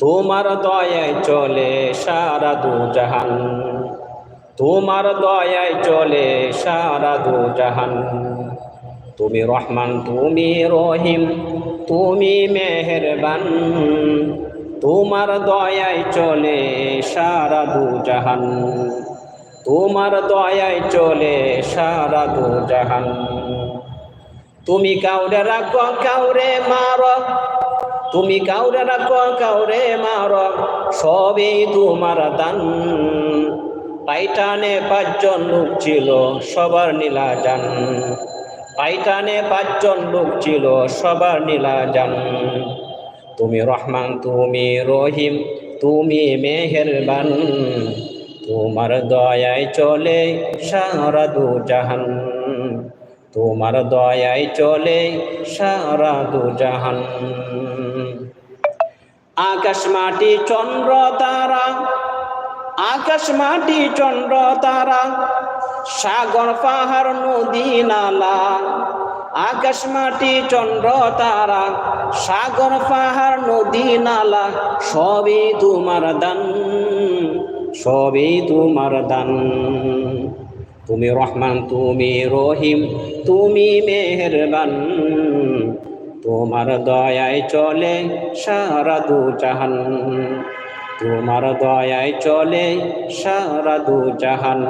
তোমার দয়ায় চলে সারা দু জাহান তোমার দয়ায় চলে সারা দু জাহান তুমি রহমান, তুমি রহিম, তুমি মেহেরবান। তোমার দয়ায় চলে সারা দু জাহান তোমার দয়ায় চলে সারা দু জাহান তুমি কাউরে রাখো, কাউরে মার তুমি কাউরে রাখো কাউরে মার, সবই তোমার দান। পাইটানে পাঁচজন লোক ছিল, সবার নীলা যান। পাইটানে পাঁচজন লোক ছিল, সবার নীলা যান। তুমি রহমান, তুমি রহিম, তুমি মেহেরবান। তোমার দয়ায় চলে সারা দু জাহান তোমার দয়ায় চলে সারা দু জাহান আকাশ মাটি চন্দ্র তারা, আকাশ মাটি চন্দ্র তারা, সাগর, পাহাড়, নদী, নালা, আকাশ মাটি চন্দ্র তারা, সাগর, পাহাড়, নদী, নালা, সবই তোমার দান, সবই তোমার দান। তুমি রহমান, তুমি রহিম, তুমি মেহেরবান। তোমার দয়ায় চলে সারা দু জাহান। তোমার দয়ায় চলে সারা দু জাহান।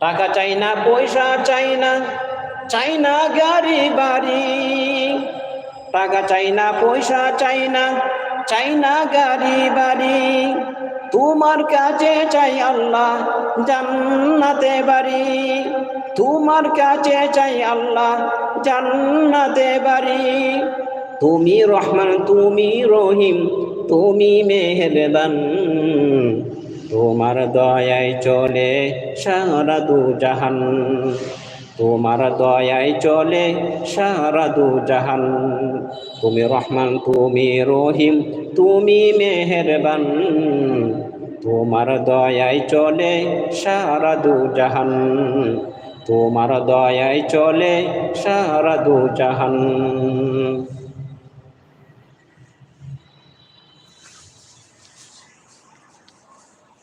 টাকা চাই না, পয়সা চাই না চাই না গাড়ি বাড়ি। টাকা চাই না, পয়সা চাই না চাই না গাড়ি বাড়ি, তোমার কাছে চাই আল্লাহ জান্নাতে বাড়ি। তোমার কাছে চাই আল্লাহ জান্নাতে বাড়ি। তুমি রহমান, তুমি রহিম, তুমি মেহেরবান। তোমার দয়ায় চলে সারা দু জাহান তোমার দয়ায় চলে সারা দু জাহান। তুমি রহমান, তুমি রহিম, তুমি মেহেরবান। তোমার দয়ায় চলে সারা দু জাহান। তোমার দয়ায় চলে সারা দু জাহান।